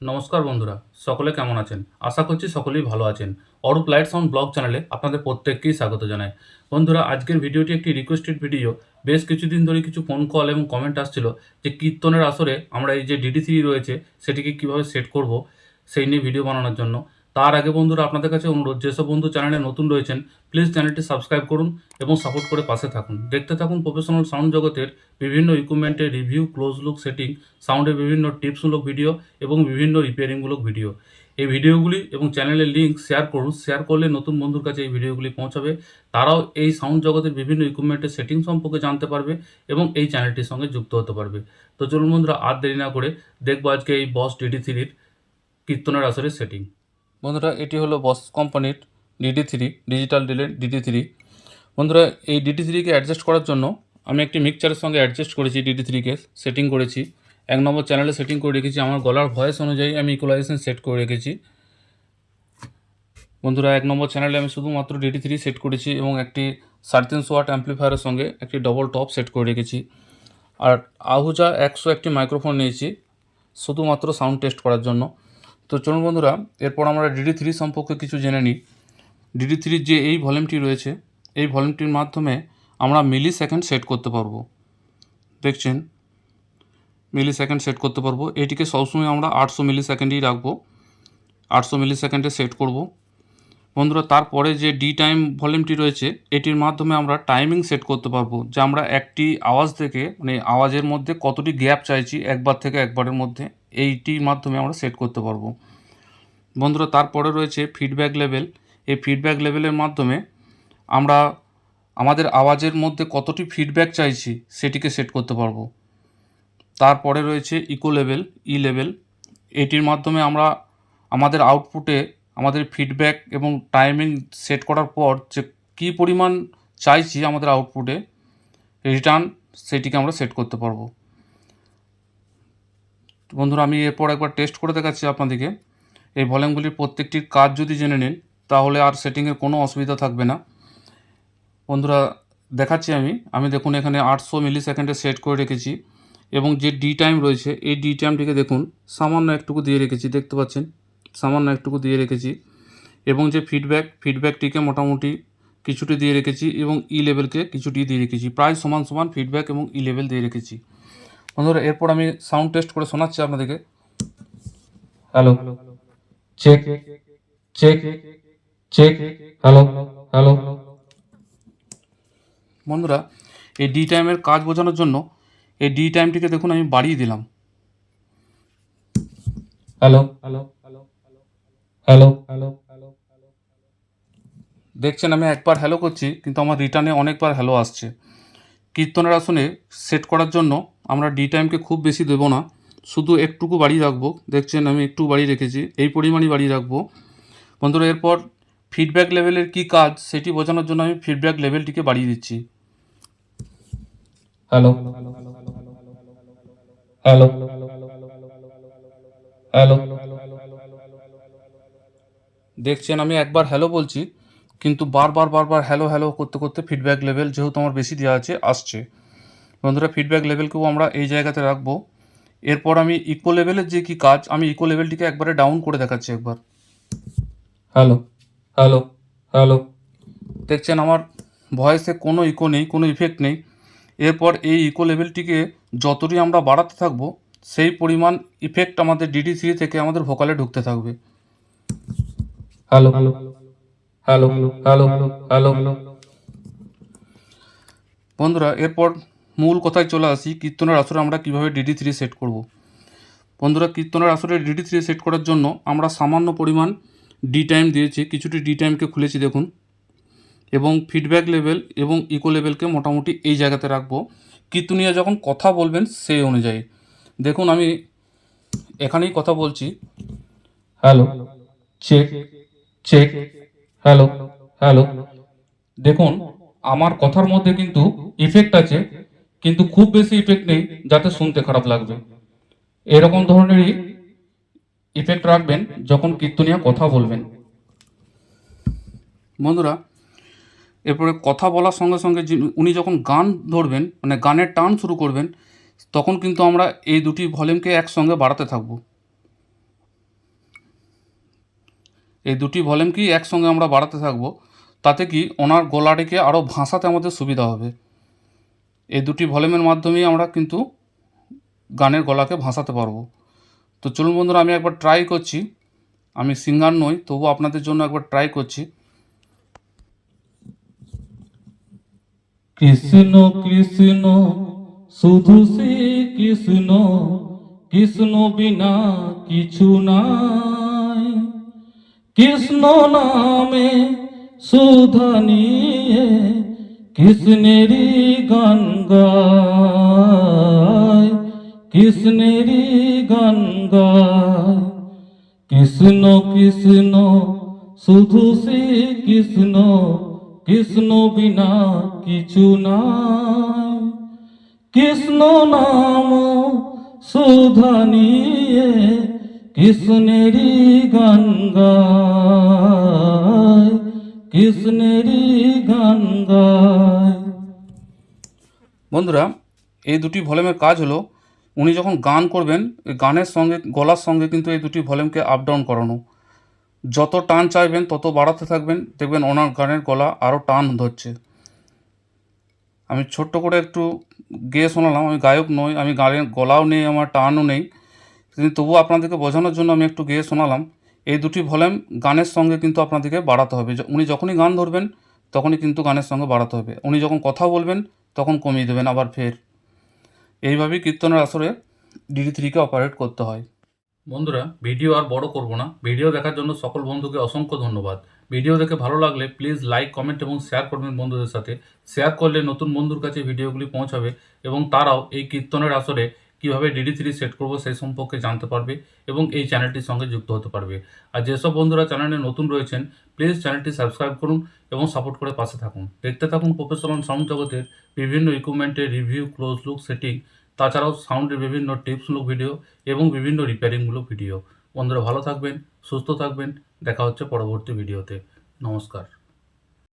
নমস্কার বন্ধুরা, সকলে কেমন আছেন? আশা করছি সকলেই ভালো আছেন। অরূপ লাইট সাউন্ড ব্লগ চ্যানেলে আপনাদের প্রত্যেককেই স্বাগত জানাই। বন্ধুরা, আজকের ভিডিওটি একটি রিকোয়েস্টেড ভিডিও বেশ কিছুদিন ধরে কিছু ফোন কল এবং কমেন্ট আসছিল যে কীর্তনের আসরে আমরা এই যে ডিডি থ্রি রয়েছে, সেটিকে কীভাবে সেট করব, সেই নিয়ে ভিডিও বানানোর জন্য। তার আগে বন্ধুরা আপনাদের কাছে অনুরোধ, যেসব বন্ধু চ্যানেলে নতুন রয়েছেন প্লিজ চ্যানেলটি সাবস্ক্রাইব করুন এবং সাপোর্ট করে পাশে থাকুন। দেখতে থাকুন প্রফেশনাল সাউন্ড জগতের বিভিন্ন ইকুইপমেন্টের রিভিউ ক্লোজ লুক সেটিং সাউন্ডের বিভিন্ন টিপসমূলক ভিডিও এবং বিভিন্ন রিপেয়ারিংমূলক ভিডিও এই ভিডিওগুলি এবং চ্যানেলের লিঙ্ক শেয়ার করুন। শেয়ার করলে নতুন বন্ধুর কাছে এই ভিডিওগুলি পৌঁছাবে। তারাও এই সাউন্ড জগতের বিভিন্ন ইকুইপমেন্টের সেটিং সম্পর্কে জানতে পারবে এবং এই চ্যানেলটির সঙ্গে যুক্ত হতে পারবে। তো চলুন বন্ধুরা, আর দেরি না করে দেখব আজকে এই বস ডিডি থ্রির কীর্তনের আসরের সেটিং বন্ধুরা, এটি হলো বস কোম্পানির DD three digital delay DD three বন্ধুরা, এই ডিডি থ্রিকে অ্যাডজাস্ট করার জন্য আমি একটি মিক্সচারের সঙ্গে অ্যাডজাস্ট করেছি ডিডি থ্রিকে সেটিং করেছি। এক নম্বর চ্যানেলে সেটিং করে রেখেছি, আমার গলার ভয়েস অনুযায়ী আমি ইকুয়ালাইজেশন সেট করে রেখেছি। বন্ধুরা, এক নম্বর চ্যানেলে আমি শুধুমাত্র ডিডি থ্রি সেট করেছি এবং একটি সাড়ে তিনশো ওয়াট অ্যাম্পলিফায়ারের সঙ্গে একটি ডবল টপ সেট করে রেখেছি। আর আহুজা একশো একটি মাইক্রোফোন নিয়েছি, শুধুমাত্র সাউন্ড টেস্ট করার জন্য। তো চলুন বন্ধুরা, এরপর আমরা ডিডি থ্রি সম্পর্কে কিছু জেনে নিই। ডিডি থ্রির যে এই ভলিউমটি রয়েছে, এই ভলিউমটির মাধ্যমে আমরা মিলি সেকেন্ড সেট করতে পারব। দেখছেন? মিলি সেকেন্ড সেট করতে পারব। এটিকে সবসময় আমরা আটশো মিলি সেকেন্ডেই রাখব। আটশো মিলি সেকেন্ডে সেট করব। বন্ধুরা, তারপরে যে ডি টাইম ভলিউমটি রয়েছে, এটির মাধ্যমে আমরা টাইমিং সেট করতে পারব, যে আমরা একটি আওয়াজ থেকে মানে আওয়াজের মধ্যে কতটি গ্যাপ চাইছি, একবার থেকে একবারের মধ্যে। এইটির মাধ্যমে আমরা সেট করতে পারব। বন্ধুরা, তারপরে রয়েছে ফিডব্যাক লেভেল এই ফিডব্যাক লেভেলের মাধ্যমে আমরা আমাদের আওয়াজের মধ্যে কতটি ফিডব্যাক চাইছি সেটিকে সেট করতে পারব। তারপরে রয়েছে ইকো লেভেল ই লেভেল এটির মাধ্যমে আমরা আমাদের আউটপুটে আমাদের ফিডব্যাক এবং টাইমিং সেট করার পর যে কী পরিমাণ চাইছি আমাদের আউটপুটে রিটার্ন সেটিকে আমরা সেট করতে পারব। বন্ধুরা, আমি এরপর একবার টেস্ট করে দেখাচ্ছি আপনাদেরকে। এই ভলিউমগুলির প্রত্যেকটির কাজ যদি জেনে নিন, তাহলে আর সেটিংয়ের কোনো অসুবিধা থাকবে না। বন্ধুরা, দেখাচ্ছি আমি। আমি দেখুন, এখানে আটশো মিলি সেকেন্ডে সেট করে রেখেছি এবং যে ডি টাইম রয়েছে, এই ডি টাইমটিকে দেখুন, সামান্য একটুকু দিয়ে রেখেছি, দেখতে পাচ্ছেন? সামান্য একটুকু দিয়ে রেখেছি এবং যে ফিডব্যাক ফিডব্যাকটিকে মোটামুটি কিছুটি দিয়ে রেখেছি এবং ই লেভেলকে কিছুটি দিয়ে রেখেছি। প্রায় সমান সমান ফিডব্যাক এবং ই লেভেল দিয়ে রেখেছি। বন্ধুরা এরপর আমি সাউন্ড টেস্ট করে শোনাচ্ছি আপনাদেরকে। Hello check check check hello hello বন্ধুরা এই ডি টাইমের কাজ বোঝানোর জন্য এই ডি টাইমটিকে দেখুন আমি বাড়িয়ে দিলাম। হ্যালো হ্যালো হ্যালো হ্যালো দেখছেন আমি একবার হ্যালো করছি কিন্তু আমার রিটার্নে অনেকবার হ্যালো আসছে। কীর্তনের আসনে সেট করার জন্য আমরা ডি টাইমকে খুব বেশি দেবো না। শুধু একটুকু বাড়িয়ে রাখব। দেখছেন আমি একটু বাড়িয়ে রেখেছি। এই পরিমাণই বাড়িয়ে রাখব। বন্ধুরা এরপর ফিডব্যাক লেভেলের কী কাজ সেটি বোঝানোর জন্য আমি ফিডব্যাক লেভেলটিকে বাড়িয়ে দিচ্ছি। হ্যালো হ্যালো হ্যালো দেখছেন আমি একবার হ্যালো বলছি। কিন্তু বারবার বারবার হ্যালো হ্যালো করতে করতে ফিডব্যাক লেভেল যেহেতু আমার বেশি দেওয়া আছে আসছে। বন্ধুরা ফিডব্যাক লেভেলকেও আমরা এই জায়গাতে রাখব। এরপর আমি ইকো লেভেলের যে কি কাজ আমি ইকো লেভেলটিকে একবারে ডাউন করে দেখাচ্ছি একবার। হ্যালো হ্যালো হ্যালো দেখছেন আমার ভয়েসে কোনো ইকো নেই কোনো ইফেক্ট নেই। এরপর এই ইকো লেভেলটিকে যতটি আমরা বাড়াতে থাকব সেই পরিমাণ ইফেক্ট আমাদের ডিডি থ্রি থেকে আমাদের ভোকালে ঢুকতে থাকবে। Hello hello hello hello hello. বন্ধুরা এরপর মূল কথায় চলে আসি কীর্তনের আসরে আমরা কীভাবে ডিডি থ্রি সেট করব। বন্ধুরা কীর্তনের আসরে ডিডি থ্রি সেট করার জন্য আমরা সামান্য পরিমাণ ডি টাইম দিয়েছি কিছুটি ডি টাইমকে খুলেছি দেখুন এবং ফিডব্যাক লেভেল এবং ইকো লেভেলকে মোটামুটি এই জায়গাতে রাখব। কীর্তনিয়া যখন কথা বলবেন সেই অনুযায়ী। দেখুন আমি এখানেই কথা বলছি। Hello check check hello hello. দেখুন, আমার কথার মধ্যে কিন্তু ইফেক্ট আছে, কিন্তু খুব বেশি ইফেক্ট নেই, যাতে শুনতে খারাপ লাগবে। এরকম ধরনেরই ইফেক্ট রাখবেন যখন কীর্তনিয়া কথা বলবেন। বন্ধুরা, এরপরে কথা বলার সঙ্গে সঙ্গে উনি যখন গান ধরবেন মানে গানের টান শুরু করবেন, তখন কিন্তু আমরা এই দুটি ভলিউমকে একসঙ্গে বাড়াতে থাকব। এই দুটি ভলিউমকেই একসঙ্গে আমরা বাড়াতে থাকব? তাতে কি ওনার গলাটিকে আরও ভাসাতে আমাদের সুবিধা হবে? এই দুটি ভলিউমের মাধ্যমেই আমরা কিন্তু গানের গলাকে ভাসাতে পারব। তো চলুন বন্ধুরা, আমি একবার ট্রাই করছি। আমি সিঙ্গার নই, তবু আপনাদের জন্য একবার ট্রাই করছি। কৃষ্ণ কৃষ্ণ, শুধু শ্রী কৃষ্ণ কৃষ্ণ বিনা কিছু নাই কৃষ্ণ নামে সুধা নিয়ে কৃষ্ণেরই গান গায়, কৃষ্ণেরই কৃষ্ণ কৃষ্ণ, শুধু শ্রী কৃষ্ণ কৃষ্ণ বিনা কিছু নাই। কৃষ্ণ নাম সুধা নিয়ে গায়, কৃষ্ণেরই গান গায়। বন্ধুরা, এই দুটি ভলিউমের কাজ হলো, উনি যখন গান করবেন গানের সঙ্গে, গলার সঙ্গে কিন্তু এই দুটি ভলিউমকে আপ ডাউন করানো। যত টান চাইবেন, তত বাড়াতে থাকবেন, দেখবেন ওনার গানের গলা আরও টান ধরছে। আমি ছোট্ট করে একটু গেয়ে শোনালাম, আমি গায়ক নই, আমি গানের গলাও নেই, আমার টানও নেই। কিন্তু তবুও আপনাদেরকে বোঝানোর জন্য আমি একটু গেয়ে শোনালাম, এই দুটি ভলিউম গানের সঙ্গে কিন্তু আপনাদেরকে বাড়াতে হবে। উনি যখনই গান ধরবেন, তখনই কিন্তু গানের সঙ্গে বাড়াতে হবে। উনি যখন কথা বলবেন, তখন কমিয়ে দেবেন, আবার ফের। এইভাবেই কীর্তনের আসরে ডিডি থ্রিকে অপারেট করতে হয়। বন্ধুরা, ভিডিও আর বড় করব না। ভিডিও দেখার জন্য সকল বন্ধুকে অসংখ্য ধন্যবাদ। ভিডিও দেখে ভালো লাগলে প্লিজ লাইক কমেন্ট এবং শেয়ার করবেন বন্ধুদের সাথে। শেয়ার করলে নতুন বন্ধুর কাছে ভিডিওগুলি পৌঁছাবে এবং তারাও এই কীর্তনের আসরে কীভাবে ডিডি থ্রি সেট করব সেই সম্পর্কে জানতে পারবে এবং এই চ্যানেলটির সঙ্গে যুক্ত হতে পারবে। আর যেসব বন্ধুরা চ্যানেলে নতুন রয়েছেন প্লিজ চ্যানেলটি সাবস্ক্রাইব করুন এবং সাপোর্ট করে পাশে থাকুন। দেখতে থাকুন প্রফেশনাল সাউন্ড জগতের বিভিন্ন ইকুইপমেন্টের রিভিউ ক্লোজ লুক সেটিং তাছাড়াও সাউন্ডের বিভিন্ন টিপসমূলক ভিডিও এবং বিভিন্ন রিপেয়ারিংমূলক ভিডিও বন্ধুরা ভালো থাকবেন, সুস্থ থাকবেন, দেখা হচ্ছে পরবর্তী ভিডিওতে নমস্কার।